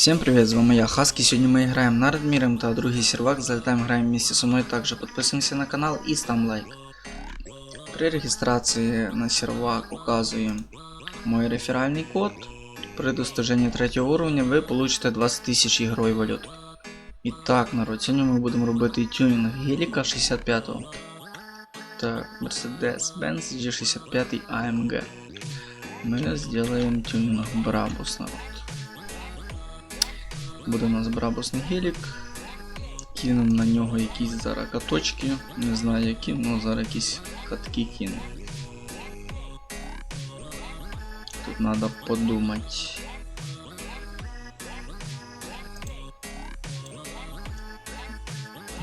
Всем привет, з вами я Хаски. Сьогодні ми граємо на Радмірем та другий сервак. Залетаємо, граємо вместе со мною. Також підписуємося на канал і ставим лайк. При реєстрації на сервак указуємо мой реферальний код. При достиженні третього уровня ви получите 20 тисяч ігрової валюти. І так, народ, сьогодні ми будемо робити тюнінг геліка 65-го. Так, Mercedes-Benz G65 AMG. Ми зробимо тюнінг Брабус, народ. Буде у нас брабусний гелік. Кинемо на нього якісь зараз каточки. Не знаю які, але зараз якісь катки кину. Тут треба подумати.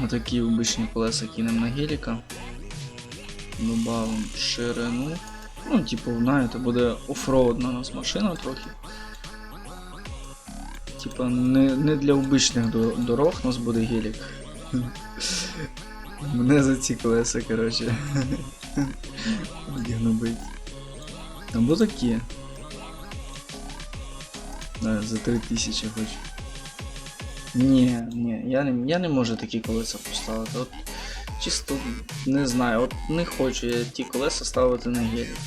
Отакі обичні колеса кинемо на геліка. Добавимо ширину. Ну, типу, знаєте, буде офроудна у нас машина трохи. Типа не, не для обичних дорог у нас буде гелік. Мене за ці колеса, коротше. Гнобить. Або такі. Да, за 3000 хочу. Ні, ні, я не, я не можу такі колеса поставити. От чисто не знаю, от не хочу я ті колеса ставити на гелік.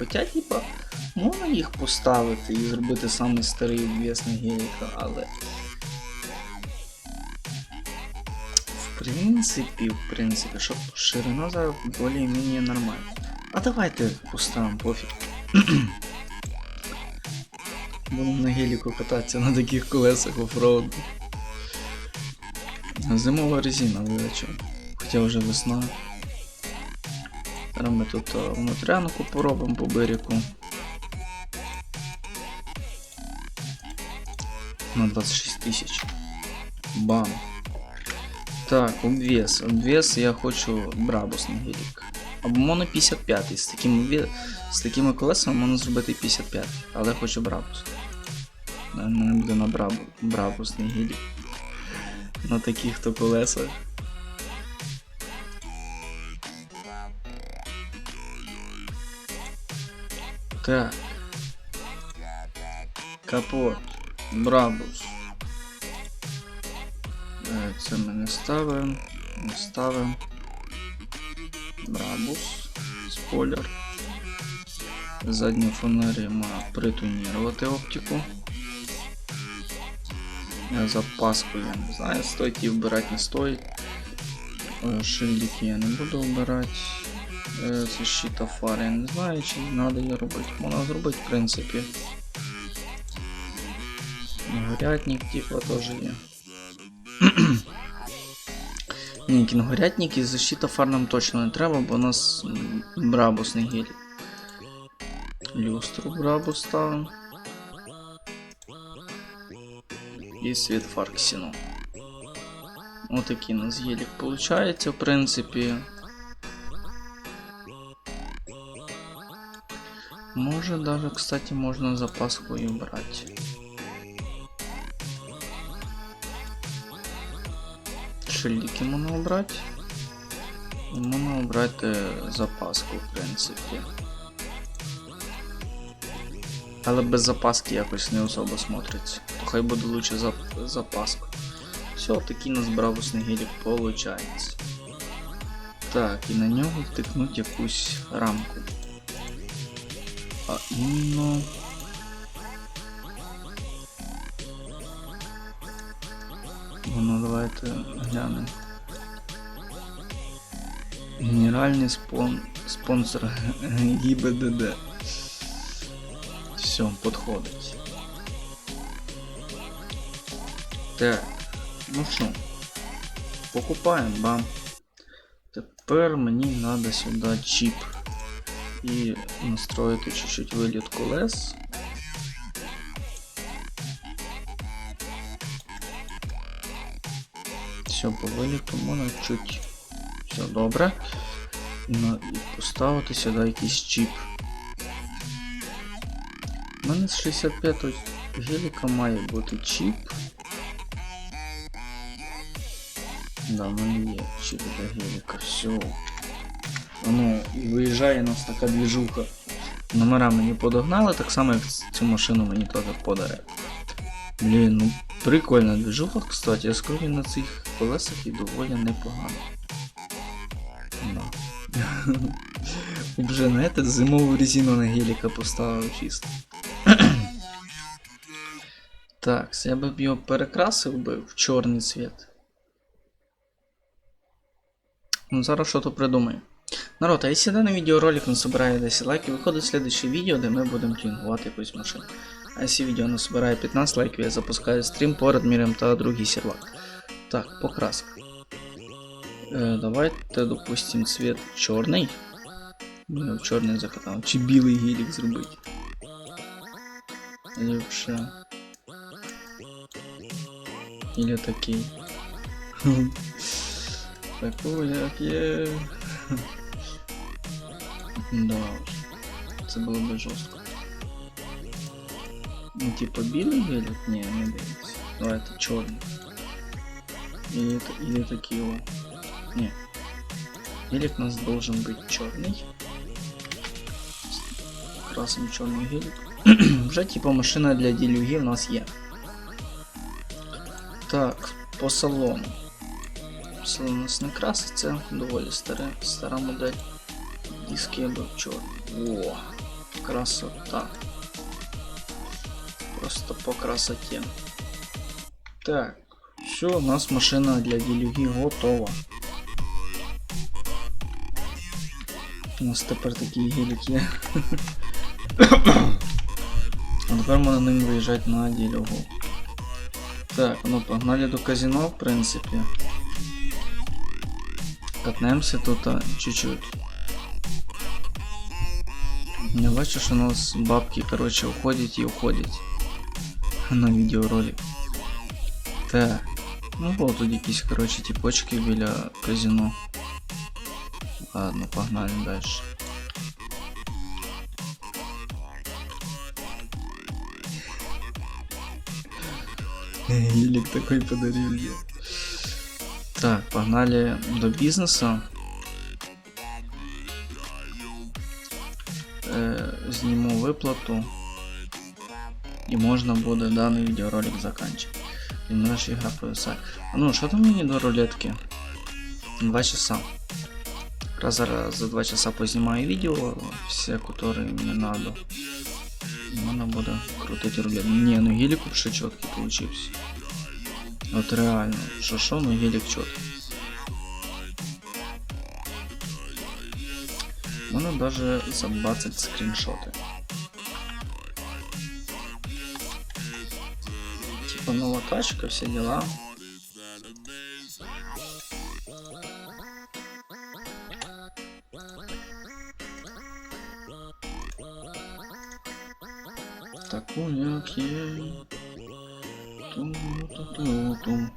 Хоча, типа, можна їх поставити і зробити самий старий весний геліка, але. В принципі, в принципі, щоб ширина зараз більш-менш нормальна. А давайте поставимо пофіг. Будемо на геліку кататися на таких колесах офроуду. Зимова резина, ви? Хоча вже весна. Зараз ми тут е, внутрянку поробимо по берегу. На 26 тисяч. Бам. Так, обвес. Обвес я хочу брабусний гелік. Або моно 55 з таким з такими колесами можна зробити 55, але хочу брабус. Мене буде на брабу, брабусний гелік. На таких то колесах. Так. Капот. Брабус. Е, Це ми не ставимо. Не ставимо. Брабус. Спойлер. Задні фонарі має притонірувати оптику. Я запаску я не знаю, стоїть її вбирати не стоїть. Е, Шильдики я не буду вбирати. Е, Защита фар я не знаю, чи треба її робити. Можна зробити, в принципі. Горятник типа теж є. Ні, кінгорятник і защита фар нам точно не треба, бо у нас м, брабусний гелік. Люстру брабу ставимо. І світ фар. Отакий у нас гелік виходить, в принципі. Може даже, кстати, можно запаску и брать. Шильдики можна обрати. І можна обрати запаску, в принципі. Але без запаски якось не особо смотриться. То хай буде лучше зап запаска. Все, такий у нас бравусний получається. Так, і на нього втикнуть якусь рамку. А іменно... Ну давайте глянемо. Генеральний спон... спонсор ГІБДД. Все, подходить. Так, ну що, покупаємо, бам. Тепер мені треба сюди чіп і настроїти чуть-чуть виліт колес. Все, по виліту можна чуть. Все добре. На... і поставити сюди якийсь чіп. У мене з 65 геліка має бути чіп. Да, в мене є чіп для геліка, все. Ну, і виїжджає у нас така двіжуха. Номера мені подогнали, так само як цю машину мені теж подарили. Блін, ну прикольна движуха, кстати, я скажу на цих колесах і доволі непогано. Да. Вже, знаєте, зимову резину на геліка поставив чисто. так, я б його перекрасив би в чорний цвіт. Ну, зараз що то придумаю. Народ, а якщо даний відеоролик не собирає 10 лайків, виходить слідче відео, де ми будемо тюнгувати якусь машину. А якщо відео не собирає 15 лайків, я запускаю стрім по Радмірам та другий сервак. Так, покраска. Е, давайте, допустим, цвет чорний. Ну, в чорний закатав. Чи білий гелік зробити. Ліпше. Или такий. Таку як є. Да уж. Це було би жорстко. Ну, типа білий гелік? Ні, не дивиться. Давайте чорний. Или, та- или такие о. Не. Гелик у нас должен быть черный. Красим черный гелик. Вже типа машина для ділюги у нас є. Так, по салону. Салон у нас не краситься, доволі старе, стара модель. Диски або чорний. О, красота. Просто по красоте. Так, все, у нас машина для ділюги готова. У нас тепер такий гелік є. А тепер можна ним виїжджати на ділюгу. Так, ну погнали до казино, в принципі. Катнемося тут а, чуть-чуть. Я бачу, що у нас бабки, короче, уходять і уходять на відеоролик. Так. Ну, було тут якісь, короче, типочки біля казино. Ладно, погнали дальше. Елик такой подарил я. Так, погнали до бизнеса. зніму виплату. І можна буде даний відеоролик заканчивать. І наша ігра повисає. А ну, що там мені до рулетки? Два часа. Раз зараз за два часа познімаю відео, все, которые мне надо. І Можна буде крутити рулет. Не, ну гелик вообще чіткий получився. От реально. Що що, ну гелик чіткий. Можна даже забацать скріншоти. Типа нова тачка, все дела. Таку як є. Ту-ту-ту-ту.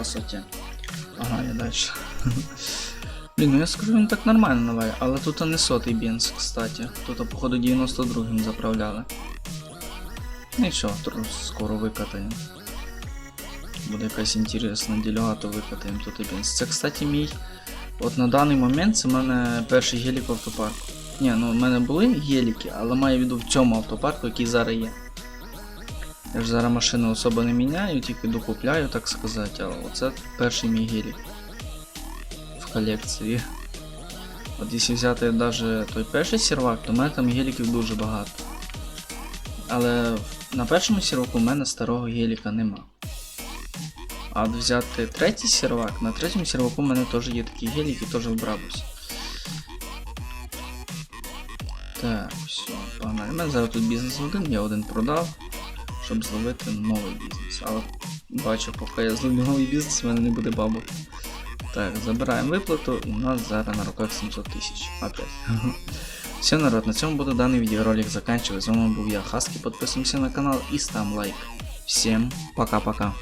По красоте. Ага, я дальше. Блін, ну я скажу, він так нормально наває, але тут не сотий бенз, кстати. Тут, походу, 92-м заправляли. Нічого, тру- скоро викатаємо. Буде якась інтересна ділюга, то викатаємо тут і бенз. Це, кстати, мій. От на даний момент це в мене перший гелік в автопарку. Ні, ну в мене були геліки, але маю в виду в цьому автопарку, який зараз є. Я ж зараз машину особо не міняю, тільки докупляю, так сказати, а оце перший мій гелік в колекції. От якщо взяти навіть той перший сервак, то в мене там геліків дуже багато. Але на першому серваку в мене старого геліка нема. А от взяти третій сервак, на третьому серваку в мене теж є такі геліки, теж в Брабусі. Так, все, погнали. У мене зараз тут бізнес один, я один продав, щоб зловити новий бізнес. Але бачу, поки я зловлю новий бізнес, в мене не буде бабок. Так, забираємо виплату, і у нас зараз на руках 700 тисяч. Опять. Все, народ, на цьому буду даний відеоролик заканчивать. З вами був я, Хаски. Підписуємося на канал і став лайк. Всем пока-пока.